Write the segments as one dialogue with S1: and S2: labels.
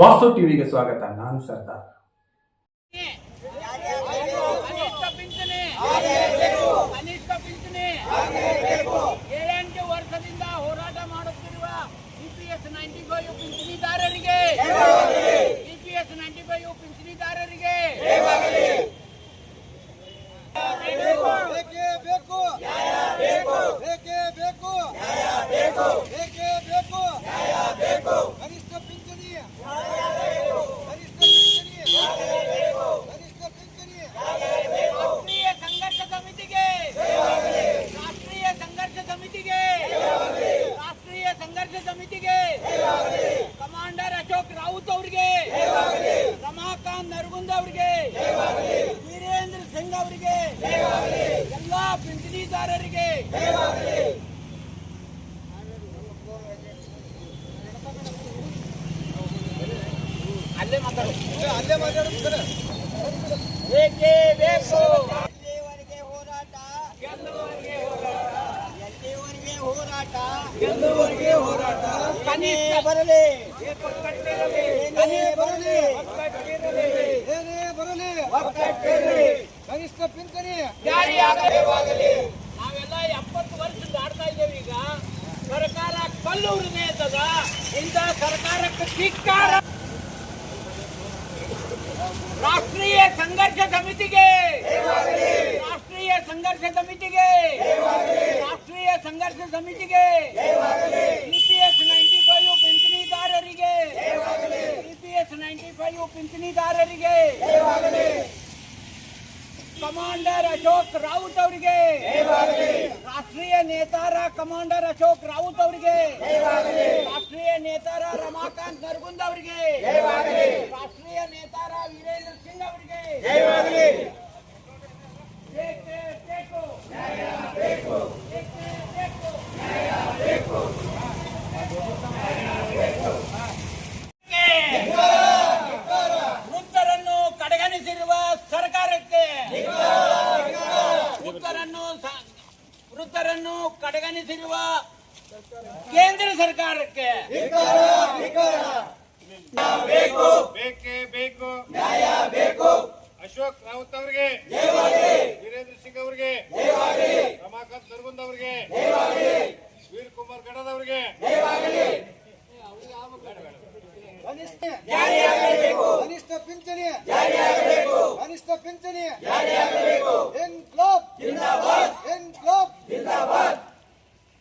S1: ವಾಸ್ತು ಟಿವಿಗೆ ಸ್ವಾಗತ. ನಾನು ಸರ್ದಾರ್
S2: ಕನಿಷ್ಠ ಪಿಂಚಣಿ ಕನಿಷ್ಠ ಪಿಂಚಣಿ ಏಳೆಂಟು ವರ್ಷದಿಂದ ಹೋರಾಟ ಮಾಡುತ್ತಿರುವ ಇಪಿಎಸ್ ನೈಂಟಿ ಫೈವ್ ಪಿಂಚಣಿದಾರರಿಗೆ ಇಪಿಎಸ್ ನೈಂಟಿ ಫೈವ್ ಪಿಂಚಣಿದಾರರಿಗೆ
S3: ಬೇಕೇ ಬೇಕು ಬೇಕೇ ಬೇಕು ಬೇಕೇ ಬೇಕು ಕನಿಷ್ಠ ಪಿಂಚಣಿ ಕನಿಷ್ಠ ಪಿಂಚಣಿ ಕನಿಷ್ಠ ಪಿಂಚಣಿ
S2: ರಾಷ್ಟ್ರೀಯ ಸಂಘರ್ಷ ಸಮಿತಿಗೆ ರಾಷ್ಟ್ರೀಯ ಸಂಘರ್ಷ ಸಮಿತಿಗೆ ರಾಷ್ಟ್ರೀಯ ಸಂಘರ್ಷ ಸಮಿತಿಗೆ ಕಮಾಂಡರ್ ಅಶೋಕ್ ರಾವುತ್ ಅವರಿಗೆ ರಮಾಕಾಂತ್ ನರಗುಂದ್ ಅವರಿಗೆ ವೀರೇಂದ್ರ ಸಿಂಗ್ ಅವರಿಗೆ ಎಲ್ಲಾ ಪಿಂಚಣಿದಾರರಿಗೆ ಅಲ್ಲೇ
S3: ಸರ್
S2: ಬೇಕೇ
S3: ಎಲ್ಲಿವರೆಗೆ ಹೋರಾಟ
S2: ಗೆಲ್ಲುವವರೆಗೆ ಹೋರಾಟ
S3: ಎಲ್ಲಿವರೆಗೆ ಹೋರಾಟ
S2: ಗೆಲ್ಲುವವರೆಗೆ ಹೋರಾಟ ಕನಿಷ್ಠ
S3: ಬರಲಿ ಏನೇ ಬರಲಿ ಏನೇ ಬರಲಿ ಕನಿಷ್ಠ ಪಿಂಚಣಿ
S2: ಜಾರಿಯಾಗಲಿ ನಾವೆಲ್ಲ ಎಪ್ಪತ್ತು ವರ್ಷ ದಾಡ್ತಾ ಇದ್ದೇವೆ ಈಗ. ಸರ್ಕಾರ ಕಲ್ಲೂರಿನೇ ಇದ್ದದ ಇಂಥ ಸರ್ಕಾರಕ್ಕೆ ಧಿಕ್ಕಾರ. ರಾಷ್ಟ್ರೀಯ ಸಂಘರ್ಷ ಸಮಿತಿಗೆ ರಾಷ್ಟ್ರೀಯ ಸಂಘರ್ಷ ಸಮಿತಿಗೆ ರಾಷ್ಟ್ರೀಯ ಸಂಘರ್ಷ ಸಮಿತಿಗೆ ಇಪಿಎಸ್ ನೈಂಟಿ ಫೈವ್ ಪಿಂಚಣಿದಾರರಿಗೆ ಇಪಿಎಸ್ ನೈಂಟಿ ಫೈವ್ ಪಿಂಚಣಿದಾರರಿಗೆ ಕಮಾಂಡರ್ ಅಶೋಕ್ ರಾವುತ್ ಅವರಿಗೆ ರಾಷ್ಟ್ರೀಯ ನೇತಾರ ಕಮಾಂಡರ್ ಅಶೋಕ್ ರಾವುತ್ ಅವರಿಗೆ ರಾಷ್ಟ್ರೀಯ ನೇತಾರ ರಮಾಕಾಂತ್ ನರಗುಂದ್ ಅವರಿಗೆ. ರಾಷ್ಟ್ರೀಯ ನೇತಾರ ವೀರೇಂದ್ರ ಸಿಂಗ್ ಅವರಿಗೆ. ವೃತ್ತರನ್ನು ಕಡೆಗಣಿಸಿರುವ ಸರ್ಕಾರಕ್ಕೆ. ವೃತ್ತರನ್ನು ವೃತ್ತರನ್ನು ಕಡೆಗಣಿಸಿರುವ ಕೇಂದ್ರ ಸರ್ಕಾರಕ್ಕೆ.
S4: ಬೇಕೇ ಬೇಕು. ನ್ಯಾಯ ಬೇಕು. ಅಶೋಕ್ ರಾವತ್ ಅವರಿಗೆ. ವೀರೇಂದ್ರ ಸಿಂಗ್ ಅವರಿಗೆ. ರಮಾಕಾಂತ್ ನರಗುಂದ್ ಅವರಿಗೆ. ವೀರ್ ಕುಮಾರ್ ಗಡದ ಅವರಿಗೆ.
S3: ಕನಿಷ್ಠ. ಕನಿಷ್ಠ ಪಿಂಚಣಿ. ಕನಿಷ್ಠ ಪಿಂಚಣಿ.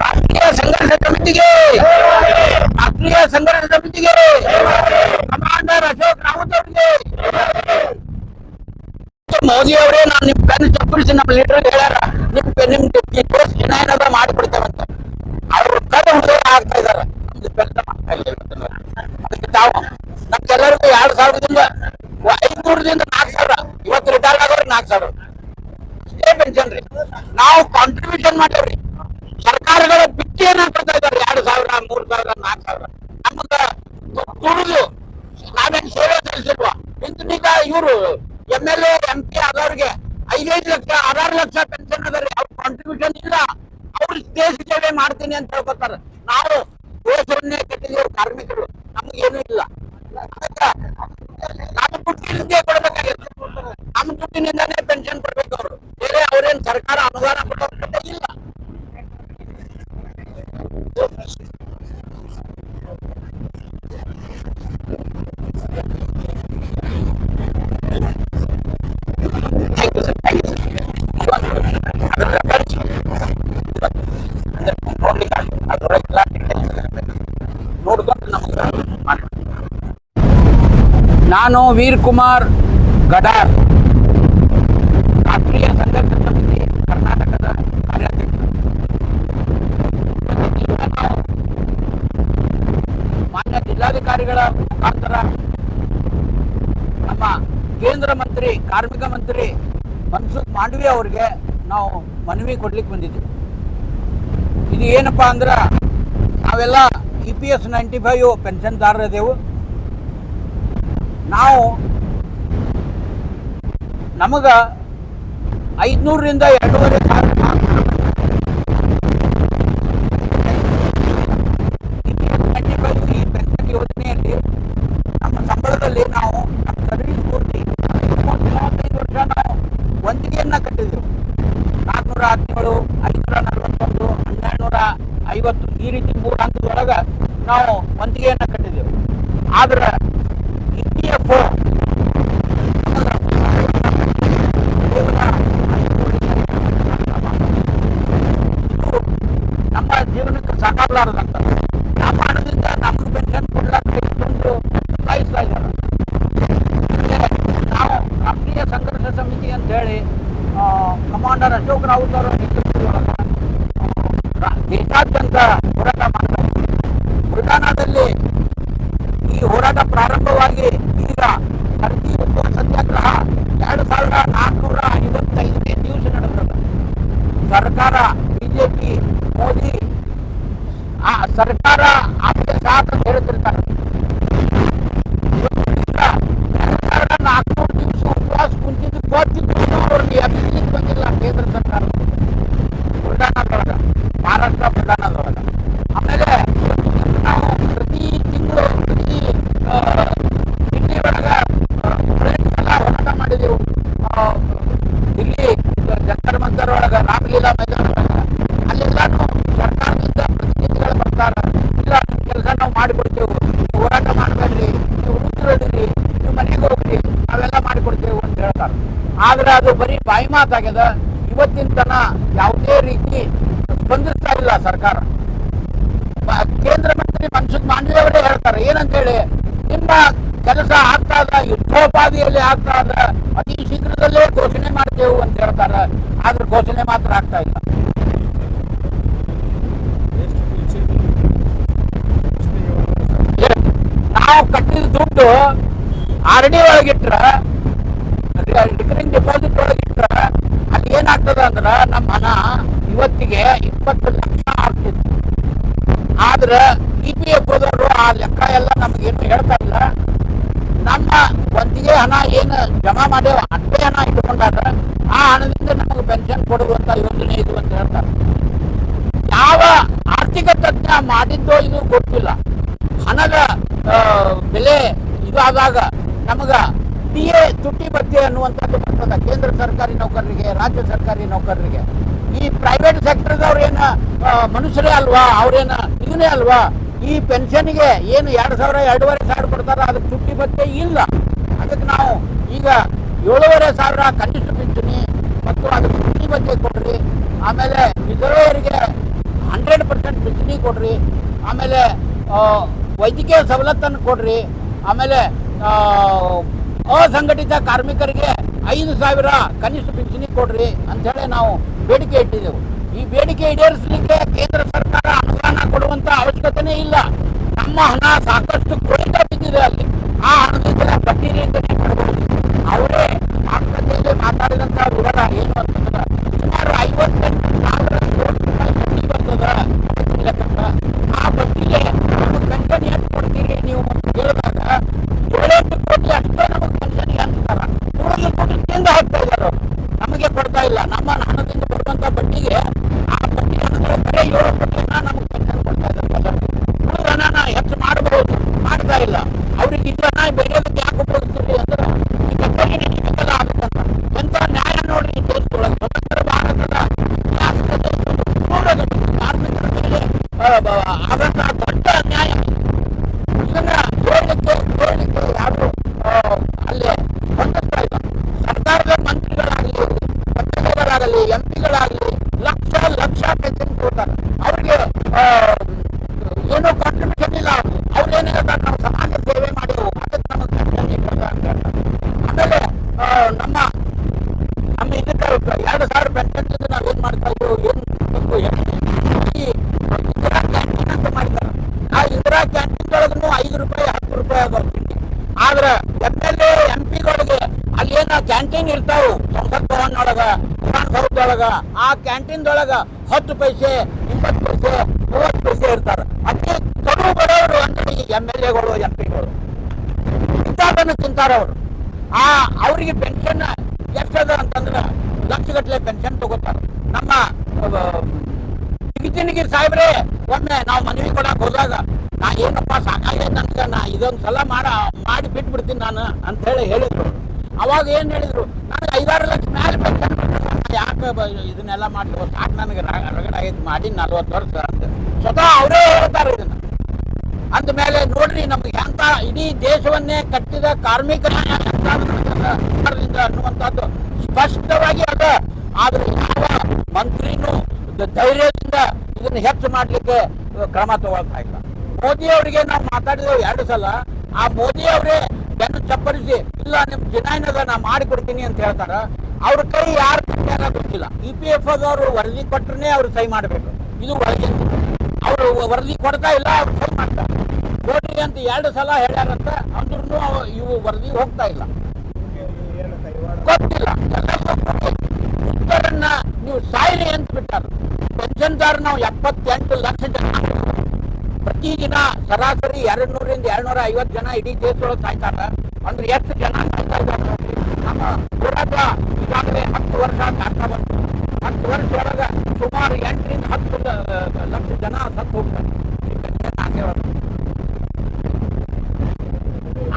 S2: ರಾಷ್ಟ್ರೀಯ ಸಂಘರ್ಷ ಸಮಿತಿಗೆ! ರಾಷ್ಟ್ರೀಯ ಸಂಘರ್ಷ ಸಮಿತಿಗೆ! ಕಮಾಂಡರ್ ಅಶೋಕ್ ರಾವತ್ ಅವರಿಗೆ! ಮೋದಿ ಅವರೇ ನಾನು ನಿಮ್ ಪೆನ್ ಚಪ್ಪರಿಸಿ ನಮ್ಮ ಲೀಡರ್ ಹೇಳ್ಯಾರ ನಿಮ್ ಮಾಡಿಕೊಡ್ತೇವಂತ. ಅವ್ರು ಕಡೆ ಹುಡುಗ ಆಗ್ತಾ ಇದಾರೆ ಅದಕ್ಕೆ ತಾವು ನಮ್ಗೆಲ್ಲರಿಗೂ ಎರಡು ಸಾವಿರದಿಂದ ಐದ್ನೂರದಿಂದ ನಾಲ್ಕು ಸಾವಿರ. ಇವತ್ತು ರಿಟೈರ್ಡ್ ಆಗೋರು ನಾಲ್ಕು ಸಾವಿರ. ಇದೇ ಪೆನ್ಷನ್ ರೀ. ನಾವು ಕಾಂಟ್ರಿಬ್ಯೂಷನ್ ಮಾಡೇವ್ರಿ ಸರ್ಕಾರಗಳ ಬಿಟ್ಟಿಯನ್ನ ಕೊಡ್ತಾ ಇದ್ದಾರೆ? ಎರಡು ಸಾವಿರ, ಮೂರು ಸಾವಿರ, ನಾಲ್ಕು ಸಾವಿರ. ನಮಗ ದುಡಿದು ನಾವೇನ್ ಸೇವೆ ಸಲ್ಲಿಸಿಲ್ವಾ? ಇಂತನೀಗ ಇವರು M L A M P ಆದವ್ರಿಗೆ ಐದೈದು ಲಕ್ಷ, ಆರಾರು ಲಕ್ಷ ಪೆನ್ಷನ್ ಅದಾರಿ ಅವ್ರ ಕಾಂಟ್ರಿಬ್ಯೂಷನ್ ಇಲ್ಲ. ಅವ್ರು ದೇಶ ಸೇವೆ ಮಾಡ್ತೀನಿ ಅಂತ ಹೇಳ್ಕೊತಾರ ನಾವು ದೇಶವನ್ನೇ ಕಟ್ಟಿದ್ರು ಕಾರ್ಮಿಕರು ನಮಗೇನು ಇಲ್ಲ. ನಮ್ಮ ದುಡ್ಡಿನಿಂದ ಕೊಡ್ಬೇಕಾಗಿತ್ತು. ನಮ್ಮ ದುಡ್ಡಿನಿಂದಾನೇ ಪೆನ್ಷನ್ ಕೊಡ್ಬೇಕು ಅವರು. ಬೇರೆ ಅವ್ರೇನ್ ಸರ್ಕಾರ ಅನುದಾನ ನಾನು ವೀರ್ ಕುಮಾರ್ ಗಡಾರ್. ರಾಷ್ಟ್ರೀಯ ಸಂಘರ್ಷ ಸಮಿತಿ ಕರ್ನಾಟಕದ ಕಾರ್ಯಾಧ್ಯಕ್ಷ. ಮಾನ್ಯ ಜಿಲ್ಲಾಧಿಕಾರಿಗಳ ಮುಖಾಂತರ ನಮ್ಮ ಕೇಂದ್ರ ಮಂತ್ರಿ, ಕಾರ್ಮಿಕ ಮಂತ್ರಿ ಮನ್ಸುಖ್ ಮಾಂಡವಿ ಅವರಿಗೆ ನಾವು ಮನವಿ ಕೊಡ್ಲಿಕ್ಕೆ ಬಂದಿದ್ದೀವಿ ಇದು ಏನಪ್ಪಾ ಅಂದ್ರೆ ನಾವೆಲ್ಲ E P S ninety five ಪೆನ್ಷನ್ದಾರರು ನಾವು ನಮಗ ಐದ್ನೂರರಿಂದ ಎರಡೂವರೆ ಸಾವಿರ ಈ ಯೋಜನೆಯಲ್ಲಿ ನಮ್ಮ ಸಂಬಳದಲ್ಲಿ ನಾವು ನಮ್ಮ ನಾವು ಕಟ್ಟಿದೆವು ಹದಿನೇಳು ನಲವತ್ತೊಂದು ಈ ರೀತಿ ಮೂರು ಹಂತದೊಳಗ ನಾವು ವಂತಿಗೆಯನ್ನ ಕಟ್ಟಿದ್ದೇವೆ ಆದ್ರೆ ಇ ಪಿ ಎಫ್ ನಮ್ಮ ಜೀವನಕ್ಕೆ ಸಾಕಾಗಲಾರದಂತ ನಮ್ಮ ಹಣದಿಂದ ನಮ್ಗೆ ಪೆನ್ಷನ್ ಕೊಡ್ಲಾಕ ಇಷ್ಟೊಂದು ಬಯಸ್ತಾ ಇದ್ದಾರೆ ನಾವು ರಾಷ್ಟ್ರೀಯ ಸಂಘರ್ಷ ಸಮಿತಿ ಅಂತ ಹೇಳಿ ಕಮಾಂಡರ್ ಅಶೋಕ್ ರಾವುತ್ ಅವರ ನೇತೃತ್ವದೊಳಗೆ ದೇಶಾದ್ಯಂತ ಹೋರಾಟ ಮಾಡ್ತಾರೆ ಇದ್ದೀವಿ. ಬುಲ್ಗಾನಾದಲ್ಲಿ ಈ ಹೋರಾಟ ಪ್ರಾರಂಭವಾಗಿ ಈಗ ಸರತಿ ಉದ್ಯೋಗ ಸತ್ಯಾಗ್ರಹ ಎರಡು ಸಾವಿರ ನಾಲ್ಕುನೂರ ಐವತ್ತೈದನೇ ದಿವಸ ನಡೆದದ ಸರ್ಕಾರ ಬಿಜೆಪಿ ಮೋದಿ ಆ ಸರ್ಕಾರ ಆಪ್ತ ಸಾಥ್ ಅಂತ ಮಾಡಿಕೊಡ್ತೇವೆ. ನೀವು ಹೋರಾಟ ಮಾಡಬೇಡ್ರಿ, ನೀವು ಉಳಿದಿರೋದಿರಿ ನೀವು ಮನೆಗೆ ಹೋಗ್ರಿ, ನಾವೆಲ್ಲ ಮಾಡಿಕೊಡ್ತೇವೆ ಅಂತ ಹೇಳ್ತಾರೆ. ಆದ್ರೆ ಅದು ಬರೀ ಬಾಯಿ ಮಾತಾಗ್ಯದ. ಇವತ್ತಿನ ತನ ಯಾವುದೇ ರೀತಿ ಸ್ಪಂದಿಸ್ತಾ ಇಲ್ಲ ಸರ್ಕಾರ. ಕೇಂದ್ರ ಮಂತ್ರಿ ಮನ್ಸುಖ್ ಮಾಂಡವಿ ಅವರೇ ಹೇಳ್ತಾರೆ, ಏನಂತೇಳಿ, ನಿಮ್ಮ ಕೆಲಸ ಆಗ್ತಾ ಇದ್ದ ಯುದ್ಧೋಪಾದಿಯಲ್ಲಿ ಆಗ್ತಾ ಇದ್ದ ಅತಿ ಶೀಘ್ರದಲ್ಲೇ ಘೋಷಣೆ ಮಾಡ್ತೇವೆ ಅಂತ ಹೇಳ್ತಾರೆ. ಆದ್ರೆ ಘೋಷಣೆ ಮಾತ್ರ ಆಗ್ತಾ ಇಲ್ಲ. ನಾವು ಕಟ್ಟಿದ ದುಡ್ಡು ಆರ್ ಡಿ ಒಳಗಿಟ್ರ ರಿಕರಿಂಗ್ ಡೆಪಾಸಿಟ್ ಒಳಗಿಟ್ರ, ಅಲ್ಲಿ ಏನಾಗ್ತದ ಅಂದ್ರ ನಮ್ಮ ಹಣ ಇವತ್ತಿಗೆ ಇಪ್ಪತ್ತು ಲಕ್ಷ ಆಗ್ತಿತ್ತು ಆದ್ರ ಇ ಪಿ ಎಫ್ ಓದವರು ಆ ಲೆಕ್ಕ ಎಲ್ಲ ನಮಗೇನು ಹೇಳ್ತಾ ಇಲ್ಲ. ನಮ್ಮ ಒಂದಿಗೆ ಹಣ ಏನು ಜಮಾ ಮಾಡೇವ ಅಷ್ಟೇ ಹಣ ಇಟ್ಕೊಂಡಾರ ಆ ಹಣದಿಂದ ನಮಗೆ ಪೆನ್ಷನ್ ಕೊಡುವಂತ ಯೋಜನೆ ಇದು ಅಂತ ಹೇಳ್ತಾರೆ. ಯಾವ ಆರ್ಥಿಕ ತಜ್ಞ ಮಾಡಿದ್ದೋ ಇದು ಗೊತ್ತಿಲ್ಲ. ಹಣದ ಬೆಲೆ ಇದಾದಾಗ ನಮಗ ಟಿ ಎ ತುಟ್ಟಿ ಭತ್ಯೆ ಅನ್ನುವಂಥದ್ದು ಬರ್ತದೆ ಕೇಂದ್ರ ಸರ್ಕಾರಿ ನೌಕರರಿಗೆ, ರಾಜ್ಯ ಸರ್ಕಾರಿ ನೌಕರರಿಗೆ. ಈ ಪ್ರೈವೇಟ್ ಸೆಕ್ಟರ್ದವ್ರು ಏನ ಮನುಷ್ಯರೇ ಅಲ್ವಾ? ಅವ್ರೇನ ಇದನ್ನೇ ಅಲ್ವಾ? ಈ ಪೆನ್ಷನ್ಗೆ ಏನು ಎರಡು ಸಾವಿರ, ಎರಡೂವರೆ ಸಾವಿರ ಕೊಡ್ತಾರ, ಅದಕ್ಕೆ ತುಟ್ಟಿ ಭತ್ಯೆ ಇಲ್ಲ. ಅದಕ್ಕೆ ನಾವು ಈಗ ಏಳೂವರೆ ಸಾವಿರ ಕನಿಷ್ಠ ಪಿಂಚಣಿ ಮತ್ತು ಅದಕ್ಕೆ ತುಟ್ಟಿ ಭತ್ಯೆ ಕೊಡ್ರಿ. ಆಮೇಲೆ ವಿಧವೆಯರಿಗೆ ಹಂಡ್ರೆಡ್ ಪರ್ಸೆಂಟ್ ಪಿಂಚಣಿ ಕೊಡ್ರಿ. ಆಮೇಲೆ ವೈದ್ಯಕೀಯ ಸವಲತ್ತನ್ನು ಕೊಡ್ರಿ. ಆಮೇಲೆ ಅಸಂಘಟಿತ ಕಾರ್ಮಿಕರಿಗೆ ಐದು ಸಾವಿರ ಕನಿಷ್ಠ ಪಿಂಚಣಿ ಕೊಡ್ರಿ ಅಂತೇಳಿ ನಾವು ಬೇಡಿಕೆ ಇಟ್ಟಿದ್ದೆವು. ಈ ಬೇಡಿಕೆ ಈಡೇರಿಸಲಿಕ್ಕೆ ಕೇಂದ್ರ ಸರ್ಕಾರ ಅನುದಾನ ಕೊಡುವಂಥ ಅವಶ್ಯಕತೆನೇ ಇಲ್ಲ. ನಮ್ಮ ಹಣ ಸಾಕಷ್ಟು ಕುಳಿತ ಬಿದ್ದಿದೆ ಅಲ್ಲಿ. ಆ ಹಣದಿಂದ ಬಡ್ಡಿ ಮಾಡಬಹುದು ಅವರೇ ಮಾತುಕತೆಯಲ್ಲಿ ಮಾತಾಡಿದಂಥ ವಿವರ ಏನು ಅಂತಂದ್ರೆ ಸುಮಾರು ಐವತ್ತೆಂಟು ಸಾವಿರ ಕೋಟಿ ರೂಪಾಯಿ ಬಡ್ಡಿ ಬರ್ತದ ಲೆಕ್ಕಕ್ಕ. ಆ ಬಡ್ಡಿಗೆ ನಮಗೆ ಪೆನ್ಷನ್ ಎಷ್ಟು ಕೊಡ್ತೀರಿ ನೀವು ಅಂತ ಕೇಳಿದಾಗ ಏಳೆಂಟು ಕೋಟಿ ಅಷ್ಟೇ ನಮಗೆ ಪೆನ್ಷನ್ ಅಂತಾರ ಉಳಿದ ಕೋಟಿ ತಿಂದು ಹಾಕ್ತಾ ಇದ್ದಾರೆ ನಮಗೆ ಕೊಡ್ತಾ ಇಲ್ಲ. ನಮ್ಮ ಹಣದಿಂದ ಬರುವಂತ ಬಡ್ಡಿಗೆ ಆ ಬಡ್ಡಿ ಏಳು ಕೋಟಿಯನ್ನ ಶಾಸಕರಾಗಲಿ ಎಂ ಪಿಗಳಾಗಲಿ ಲಕ್ಷ ಲಕ್ಷ ಪೆನ್ಷನ್ ಕೊಡ್ತಾರೆ ಅವರಿಗೆ ಏನೋ ಕಾಂಟ್ರಿಬ್ಯೂಷನ್ ಇಲ್ಲ. ಅವ್ರೇನ್ ಹೇಳ್ತಾರೆ ನಾವು ಸಮಾಜ ಸೇವೆ ಮಾಡಿದೆವು ಅದಕ್ಕೆ ಆಮೇಲೆ ನಮ್ಮ ನಮ್ಮ ಇದಕ್ಕೆ ಎರಡು ಸಾವಿರ ಪೆನ್ಷನ್ ನಾವು ಏನ್ ಮಾಡ್ತಾ ಇದ್ರು ಏನ್ ಈ ಇಂದಿರಾ ಕ್ಯಾಂಟೀನ್ ಅಂತ ಮಾಡಿದ್ದಾರೆ ಆ ಇಂದಿರಾ ಕ್ಯಾಂಟೀನ್ ಒಳಗೂ ಐದು ರೂಪಾಯಿ, ಹತ್ತು ರೂಪಾಯಿ ಅದಾವ ಆದ್ರೆ ಎಂ ಎಲ್ ಎ ಎಂ ಪಿಗಳಿಗೆ ಅಲ್ಲಿ ಏನೋ ಕ್ಯಾಂಟೀನ್ ಇರ್ತಾವ, ಸಂಸತ್ ಭವನ್ ಒಳಗ ವಿಧಾನಸೌಧದೊಳಗ ಆ ಕ್ಯಾಂಟೀನ್ದೊಳಗ ಹತ್ತು ಪೈಸೆ ಇಪ್ಪತ್ತು ಪೈಸೆ, ಮೂವತ್ತು ಪೈಸೆ ಇರ್ತಾರೆ. ಅತಿ ಕಡು ಬಡವರು ಅಂದ್ರೆ ಈ ಎಂ ಎಲ್ ಎಗಳು ಎಂ ಪಿಗಳು ಇಂಥದನ್ನು ತಿಂತಾರ ಅವರು. ಆ, ಅವರಿಗೆ ಪೆನ್ಷನ್ ಎಷ್ಟದ ಅಂತಂದ್ರೆ ಲಕ್ಷಗಟ್ಟಲೆ ಪೆನ್ಷನ್ ತಗೋತಾರೆ. ನಮ್ಮ ಜಿಗಿಜಿನಿಗಿರಿ ಸಾಹೇಬ್ರೆ, ಒಮ್ಮೆ ನಾವು ಮನವಿ ಕೊಡಕ್ ಹೋದಾಗ, ನಾ ಏನಪ್ಪ ಸಾಕಾಗ ನನಗೆ, ನಾ ಇದೊಂದು ಸಲ ಮಾಡ, ಮಾಡಿ ಬಿಟ್ಬಿಡ್ತೀನಿ ನಾನು ಅಂತ ಹೇಳಿ ಹೇಳಿದ್ರು. ಅವಾಗ ಏನ್ ಹೇಳಿದ್ರು? ನನಗೆ ಐದಾರು ಲಕ್ಷ ಮೇಲೆ ಪೆನ್ಷನ್ ಯಾಕೆ ಇದನ್ನೆಲ್ಲ ಮಾಡ್ತೀವಿ? ಸಾಕು ನನಗೆ ರಗಡಾಗೈತೆ ಮಾಡಿ ನಲ್ವತ್ತು ವರ್ಷ ಅಂತ. ಸ್ವತಃ ಅವರೇ ಹೇಳ್ತಾರೆ ಇದನ್ನ. ಅಂದ ಮೇಲೆ ನೋಡ್ರಿ, ನಮ್ಗೆ ಎಂತ ಇಡೀ ದೇಶವನ್ನೇ ಕಟ್ಟಿದ ಕಾರ್ಮಿಕರ ಅನ್ನುವಂಥದ್ದು ಸ್ಪಷ್ಟವಾಗಿ ಅದ. ಆದ್ರೆ ಯಾವ ಮಂತ್ರಿನೂ ಧೈರ್ಯದಿಂದ ಇದನ್ನ ಹೆಚ್ಚು ಮಾಡ್ಲಿಕ್ಕೆ ಕ್ರಮ ತಗೊಳ್ತಾ ಇಲ್ಲ. ಮೋದಿ ಅವರಿಗೆ ನಾವು ಮಾತಾಡಿದೆವು ಎರಡು ಸಲ. ಆ ಮೋದಿ ಅವರೇ ಬೆನ್ನು ಚಪ್ಪರಿಸಿ, ಇಲ್ಲ ನಿಮ್ ಜಿನಾಯ್ನದ ನಾ ಮಾಡಿಕೊಡ್ತೀನಿ ಅಂತ ಹೇಳ್ತಾರ, ಅವ್ರ ಕೈ ಯಾರು ಗೊತ್ತಿಲ್ಲ. ಇ ಪಿ ಎಫ್ ಅವರು ವರದಿ ಕೊಟ್ಟರೆ ಅವ್ರು ಸಹಿ ಮಾಡಬೇಕು. ಇದು ಒಳಗೆ ಅವರು ವರದಿ ಕೊಡ್ತಾ ಇಲ್ಲ, ಅವ್ರು ಸಹಿ ಮಾಡ್ತಾರೆ ಕೊಡ್ರಿ ಅಂತ ಎರಡು ಸಲ ಹೇಳ್ಯಾರಂತ ಅಂದ್ರೂ ಇವು ವರದಿ ಹೋಗ್ತಾ ಇಲ್ಲ. ಗೊತ್ತಿಲ್ಲ. ಎಲ್ಲರಿಗೂ ನೀವು ಸಾಯಿರಿ ಅಂತ ಬಿಟ್ಟಾರ. ಪೆನ್ಷನ್ದಾರ ನಾವು ಎಪ್ಪತ್ತೆಂಟು ಲಕ್ಷ ಜನ ಪ್ರತಿದಿನ ಸರಾಸರಿ ಎರಡ್ ನೂರಿಂದ ಎರಡ್ನೂರ ಐವತ್ತು ಜನ ಇಡೀ ದೇಶದೊಳಗೆ ಸಾಯ್ತಾರ. ಅಂದ್ರೆ ಎಷ್ಟು ಜನ ಸಾಯ್ತಾ ಇದ್ದಾರೆ ನಮ್ಮ ಹೋರಾಟ ಈಗಾಗಲೇ ಹತ್ತು ವರ್ಷ ಆಗ್ತಾ ಬಂತು. ಹತ್ತು ವರ್ಷ ಒಳಗ ಸುಮಾರು ಎಂಟರಿಂದ ಹತ್ತು ಲಕ್ಷ ಜನ ಸತ್ತು ಹೋಗ್ತಾರೆ.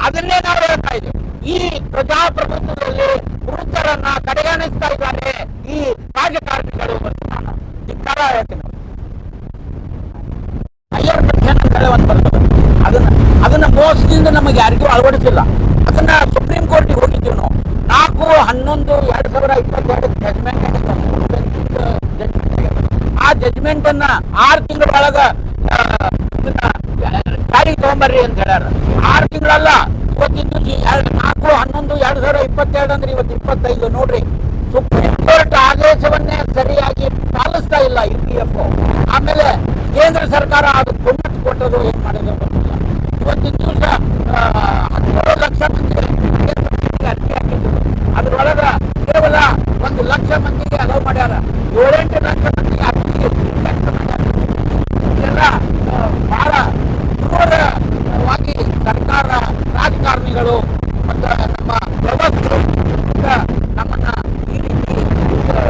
S2: ಅದನ್ನೇ ನಾವು ಹೇಳ್ತಾ ಇದ್ದೀವಿ. ಈ ಪ್ರಜಾಪ್ರಭುತ್ವದಲ್ಲಿ ಪುರುಷರನ್ನ ಕಡೆಗಣಿಸ್ತಾ ಇದ್ದಾರೆ ಈ ರಾಜಕಾರಣಿಗಳು. ನಾನು ಧಿಕ್ಕಾರ ಹೇಳ್ತೀನಿ. ಒಂದು ಬರ್ತದೆ ಅದನ್ನ ಅದನ್ನ ಮೋಸದಿಂದ ನಮಗೆ ಯಾರಿಗೂ ಅಳವಡಿಸಿಲ್ಲ. ಅದನ್ನ ಸುಪ್ರೀಂ ಕೋರ್ಟಿಗೆ ಹೋಗಿದ್ದೀವಿ ನಾವು. ನಾಲ್ಕು, ಹನ್ನೊಂದು, ಎರಡ್ ಸಾವಿರ ಇಪ್ಪತ್ತೆರಡು ಜಜ್ಮೆಂಟ್ ಆ ಜಜ್ಮೆಂಟ್ ಅನ್ನ ಆರು ತಿಂಗಳ ಒಳಗ ಜಾರಿಗೆ ತಗೊಂಬರ್ರಿ ಅಂತ ಹೇಳ್ಯಾರ. ಆರು ತಿಂಗಳಲ್ಲ, ಇವತ್ತಿದ್ದು ನಾಲ್ಕು, ಹನ್ನೊಂದು, ಎರಡ್ ಸಾವಿರ ಇಪ್ಪತ್ತೆರಡು ಅಂದ್ರೆ ಇವತ್ತು ಇಪ್ಪತ್ತೈದು, ನೋಡ್ರಿ. ಸುಪ್ರೀಂ ಕೋರ್ಟ್ ಆದೇಶವನ್ನೇ ಸರಿಯಾಗಿ ಪಾಲಿಸ್ತಾ ಇಲ್ಲ ಯು ಪಿ ಎಫ್ ಆಮೇಲೆ ಕೇಂದ್ರ ಸರ್ಕಾರ ಅದು ಕೊಮ್ಮತ್ತು ಕೊಟ್ಟದು ಏನ್ ಮಾಡಿದ್ರು ಗೊತ್ತಿಲ್ಲ. ಇವತ್ತಿನ ದಿವಸ ಹದಿನೇಳು ಲಕ್ಷ ಮಂದಿ ಅರ್ಜಿ ಹಾಕಿದ್ರು. ಅದ್ರೊಳಗ ಕೇವಲ ಒಂದು ಲಕ್ಷ ಮಂದಿಗೆ ಅಲೋ ಮಾಡ್ಯಾರ. ಏಳೆಂಟು ಲಕ್ಷ ಮಂದಿಗೆ ಅರ್ಜಿ ರಿಜೆಕ್ಟ್ ಮಾಡ್ಯಾರ ಇದೆಲ್ಲ ಆ, ಬಹಳ ಕ್ರೂರವಾಗಿ ಸರ್ಕಾರ ರಾಜಕಾರಣಿಗಳು ಮತ್ತು ನಮ್ಮ ವ್ಯವಸ್ಥೆ ಈಗ ನಮ್ಮನ್ನ ಈ ರೀತಿ ಆ,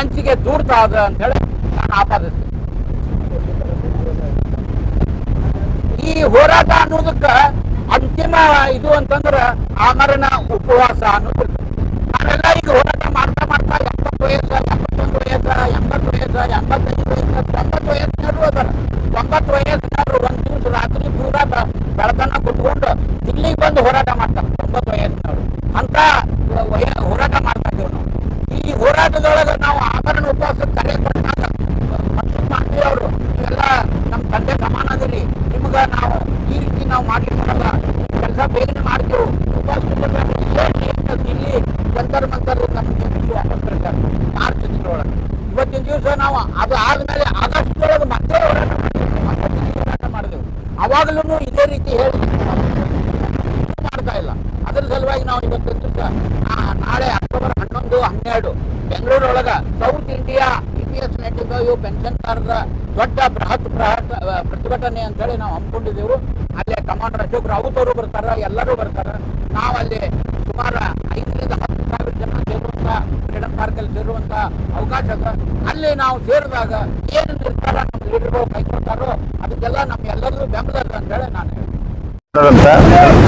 S2: ಅಂಚಿಗೆ ದೂಡ್ತಾ ಅದ ಅಂತ ಹೇಳಿ ನಾನು ಆಪಾದಿಸ್ತೀನಿ. ಈ ಹೋರಾಟ ಅನ್ನೋದಕ್ಕ ಅಂತಿಮ ಇದು ಅಂತಂದ್ರ ಆಮರಣ ಉಪವಾಸ ಅನ್ನೋದು. ನಾವೆಲ್ಲ ಈಗ ಹೋರಾಟ ಮಾಡ್ತಾ ಮಾಡ್ತಾ ಎಪ್ಪತ್ತು ವಯಸ್ಸ ಎಪ್ಪತ್ತೊಂದು ವಯಸ್ಸ, ಎಂಬತ್ತು ವಯಸ್ಸ, ಎಂಬತ್ತೈದು ವಯಸ್ಸ, ತೊಂಬತ್ತು ವಯಸ್ಸಿನವರು ಅದಾರ. ತೊಂಬತ್ತು ವಯಸ್ಸಿನವರು ಒಂದ್ ದಿವಸ ರಾತ್ರಿ ಪೂರಾ ಬೆಳತನ ಕುತ್ಕೊಂಡು ಇಲ್ಲಿಗೆ ಬಂದು ಹೋರಾಟ ಮಾಡ್ತಾರೆ ತೊಂಬತ್ತು ವಯಸ್ಸಿನವರು. ಅಂತ ಹೋರಾಟ ಮಾಡ್ತಾ ಇದ್ದೀವಿ ನಾವು. ಈ ಹೋರಾಟದೊಳಗೆ ನಾವು ಆಮರಣ ಉಪವಾಸ ಕರೆ ಕೊಟ್ಟಾಗ ಮತ್ತು ಮಾಡಿ ಅವರು ಎಲ್ಲ ನಮ್ಮ ತಂದೆ ಸಮಾನ ಅದಿರಿ ನಿಮ್ಗ ನಾವು ಈ ರೀತಿ ನಾವು ಮಾಡ್ಲಿಕ್ಕೆ ಬರಲ್ಲ ಕೆಲಸ ಬೇಗನೆ ಮಾಡ್ತೀವಿ ಉಪವಾಸ ಕುತ್ಕೊಳ್ಬೇಕು. ಹೇಳ್ರಿ ಅಂತ ಇಲ್ಲಿ ಜಂತರ್ ಮಂತರ್ ನಮ್ಮ ಜಗತ್ತು ವಾಪಸ್ ಕಳಿಸ್ತಾರೆ ಮಾರ್ಚ್ ತಿಂಗಳೊಳಗೆ ಇವತ್ತಿನ ದಿವಸ ನಾವು ಅದು ಆದ್ಮೇಲೆ ಆಗಸ್ಟ್ ಒಳಗೆ ಮತ್ತೆ ಹೋರಾಟ ಮಾಡಿದ್ವಿ ಮತ್ತೆ ದಿಲ್ಲಿ ಹೋರಾಟ ಮಾಡಿದೆವು ಅವಾಗಲೂ ಇದೇ ರೀತಿ ಹೇಳಿ ಮಾಡ್ತಾ ಇಲ್ಲ. ಅದ್ರ ಸಲುವಾಗಿ ನಾವು ಇವತ್ತು ನಾಳೆ ಅಕ್ಟೋಬರ್ ಹನ್ನೊಂದು, ಹನ್ನೆರಡು ಬೆಂಗಳೂರೊಳಗ ಸೌತ್ ಇಂಡಿಯಾ ಎಸ್ ಇವು ಪೆನ್ಷನ್ದಾರರ ದೊಡ್ಡ ಬೃಹತ್ ಬೃಹತ್ ಪ್ರತಿಭಟನೆ ಅಂತ ಹೇಳಿ ನಾವು ಹಮ್ಮಿಕೊಂಡಿದ್ದೆವು. ಅಲ್ಲೇ ಕಮಾಂಡರ್ ಅಶೋಕ್ ರಾವುತ್ ಅವರು ಬರ್ತಾರ, ಎಲ್ಲರೂ ಬರ್ತಾರ. ಅಲ್ಲಿ ಸುಮಾರು ಐದರಿಂದ ಹತ್ತು ಸಾವಿರ ಜನ ಸೇರುವಂತ ಫ್ರೀಡಮ್ ಪಾರ್ಕ್ ಅಲ್ಲಿ ಸೇರುವಂತ ಅವಕಾಶ ಅದ. ಅಲ್ಲಿ ನಾವು ಸೇರಿದಾಗ ಏನು ನಿರ್ಧಾರ ನಮ್ಮ ಲೀಡರ್ಗಳು ಕೈಗೊಳ್ತಾರೋ ಅದಕ್ಕೆಲ್ಲ ನಮ್ಮ ಎಲ್ಲರಿಗೂ ಬೆಂಬಲ ಅದ ಅಂತ ಹೇಳಿ ನಾನು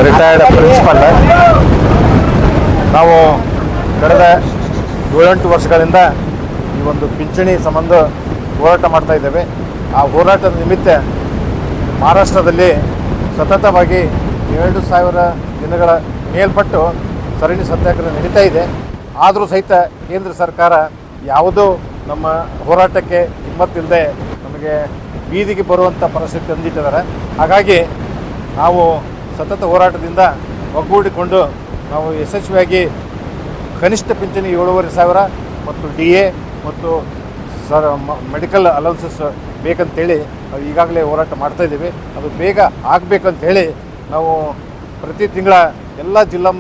S5: ರಿಟೈರ್ಡ್ ಪ್ರಿನ್ಸಿಪಲ್ ನಾವು ಕಳೆದ ಏಳೆಂಟು ವರ್ಷಗಳಿಂದ ಈ ಒಂದು ಪಿಂಚಣಿ ಸಂಬಂಧ ಹೋರಾಟ ಮಾಡ್ತಾ ಇದ್ದೇವೆ. ಆ ಹೋರಾಟದ ನಿಮಿತ್ತ ಮಹಾರಾಷ್ಟ್ರದಲ್ಲಿ ಸತತವಾಗಿ ಎರಡು ಸಾವಿರ ದಿನಗಳ ಮೇಲ್ಪಟ್ಟು ಸರಣಿ ಸತ್ಯಾಗ್ರಹ ನಡೀತಾ ಇದೆ. ಆದರೂ ಸಹಿತ ಕೇಂದ್ರ ಸರ್ಕಾರ ಯಾವುದೋ ನಮ್ಮ ಹೋರಾಟಕ್ಕೆ ಹಿಮ್ಮತ್ತಿಲ್ಲದೆ ನಮಗೆ ಬೀದಿಗೆ ಬರುವಂಥ ಪರಿಸ್ಥಿತಿ ತಂದಿಟ್ಟಿದ್ದಾರೆ. ಹಾಗಾಗಿ ನಾವು ಸತತ ಹೋರಾಟದಿಂದ ಒಗ್ಗೂಡಿಕೊಂಡು ನಾವು ಯಶಸ್ವಿಯಾಗಿ ಕನಿಷ್ಠ ಪಿಂಚಣಿ ಏಳುವರೆ ಸಾವಿರ ಮತ್ತು ಡಿ ಎ ಮತ್ತು ಸರ್ ಮೆಡಿಕಲ್ ಅಲೌನ್ಸಸ್ ಬೇಕಂತೇಳಿ ನಾವು ಈಗಾಗಲೇ ಹೋರಾಟ ಮಾಡ್ತಾ ಇದ್ದೀವಿ. ಅದು ಬೇಗ ಆಗಬೇಕಂತೇಳಿ ನಾವು ಪ್ರತಿ ತಿಂಗಳ ಎಲ್ಲ ಜಿಲ್ಲಾ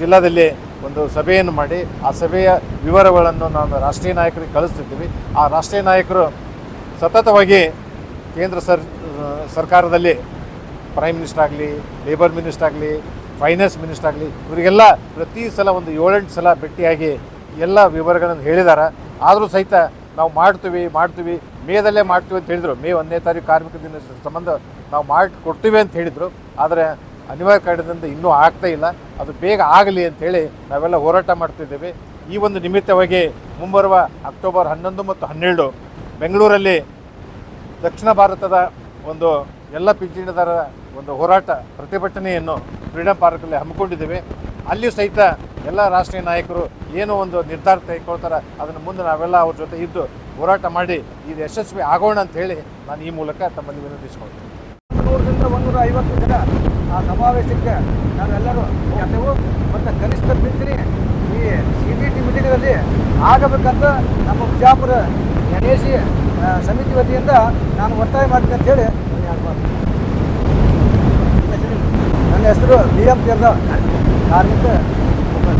S5: ಜಿಲ್ಲಾದಲ್ಲಿ ಒಂದು ಸಭೆಯನ್ನು ಮಾಡಿ ಆ ಸಭೆಯ ವಿವರಗಳನ್ನು ನಾನು ರಾಷ್ಟ್ರೀಯ ನಾಯಕರಿಗೆ ಕಳಿಸ್ತಿದ್ದೀವಿ. ಆ ರಾಷ್ಟ್ರೀಯ ನಾಯಕರು ಸತತವಾಗಿ ಕೇಂದ್ರ ಸರ್, ಸರ್ಕಾರದಲ್ಲಿ ಪ್ರೈಮ್ ಮಿನಿಸ್ಟರ್ ಆಗಲಿ ಲೇಬರ್ ಮಿನಿಸ್ಟರ್ ಆಗಲಿ ಫೈನಾನ್ಸ್ ಮಿನಿಸ್ಟರ್ ಆಗಲಿ ಇವರಿಗೆಲ್ಲ ಪ್ರತಿ ಸಲ ಒಂದು ಏಳೆಂಟು ಸಲ ಭೇಟಿಯಾಗಿ ಎಲ್ಲ ವಿವರಗಳನ್ನು ಹೇಳಿದ್ದಾರೆ ಆದರೂ ಸಹಿತ ನಾವು ಮಾಡ್ತೀವಿ ಮಾಡ್ತೀವಿ, ಮೇದಲ್ಲೇ ಮಾಡ್ತೀವಿ ಅಂತ ಹೇಳಿದರು. ಮೇ ಒಂದನೇ ತಾರೀಕು ಕಾರ್ಮಿಕ ದಿನ ಸಂಬಂಧ ನಾವು ಮಾಡಿ ಕೊಡ್ತೀವಿ ಅಂತ ಹೇಳಿದರು. ಆದರೆ ಅನಿವಾರ್ಯ ಕಾರಣದಿಂದ ಇನ್ನೂ ಆಗ್ತಾ ಇಲ್ಲ. ಅದು ಬೇಗ ಆಗಲಿ ಅಂತೇಳಿ ನಾವೆಲ್ಲ ಹೋರಾಟ ಮಾಡ್ತಿದ್ದೇವೆ. ಈ ಒಂದು ನಿಮಿತ್ತವಾಗಿ ಮುಂಬರುವ ಅಕ್ಟೋಬರ್ ಹನ್ನೊಂದು ಮತ್ತು ಹನ್ನೆರಡು ಬೆಂಗಳೂರಲ್ಲಿ ದಕ್ಷಿಣ ಭಾರತದ ಒಂದು ಎಲ್ಲ ಪಿಂಚಣಿದಾರರ ಒಂದು ಹೋರಾಟ ಪ್ರತಿಭಟನೆಯನ್ನು ಫ್ರೀಡಮ್ ಪಾರ್ಕಲ್ಲಿ ಹಮ್ಮಿಕೊಂಡಿದ್ದೇವೆ. ಅಲ್ಲಿಯೂ ಸಹಿತ ಎಲ್ಲ ರಾಷ್ಟ್ರೀಯ ನಾಯಕರು ಏನೋ ಒಂದು ನಿರ್ಧಾರ ತೆಗೆದುಕೊಳ್ತಾರೆ, ಅದನ್ನು ಮುಂದೆ ನಾವೆಲ್ಲ ಅವ್ರ ಜೊತೆ ಇದ್ದು ಹೋರಾಟ ಮಾಡಿ ಇದು ಯಶಸ್ವಿ ಆಗೋಣ ಅಂತ ಹೇಳಿ ನಾನು ಈ ಮೂಲಕ ತಮ್ಮಲ್ಲಿ ವಿನಂತಿಸ್ಕೊಳ್ತೀನಿ.
S3: ಆ ಸಮಾವೇಶಕ್ಕೆ ನಾವೆಲ್ಲರೂ ಹೋಗ್ತೇವೆ. ಮತ್ತು ಕನಿಷ್ಠ ಪಿಂಚಣಿ ಈ ಸಿ ಬಿ ಟಿ ಮೀಟಿಂಗ್ನಲ್ಲಿ ಆಗಬೇಕಂತ ನಮ್ಮ ಬಿಜಾಪುರ ಆ, ಸಮಿತಿ ವತಿಯಿಂದ ನಾನು ಒತ್ತಾಯ ಮಾಡ್ತೀನಿ ಅಂತ ಹೇಳಿ. ನನ್ನ ಹೆಸರು ಬಿ ಎಂ ಕಾರ್ಮಿಕ ಮುಖಂಡ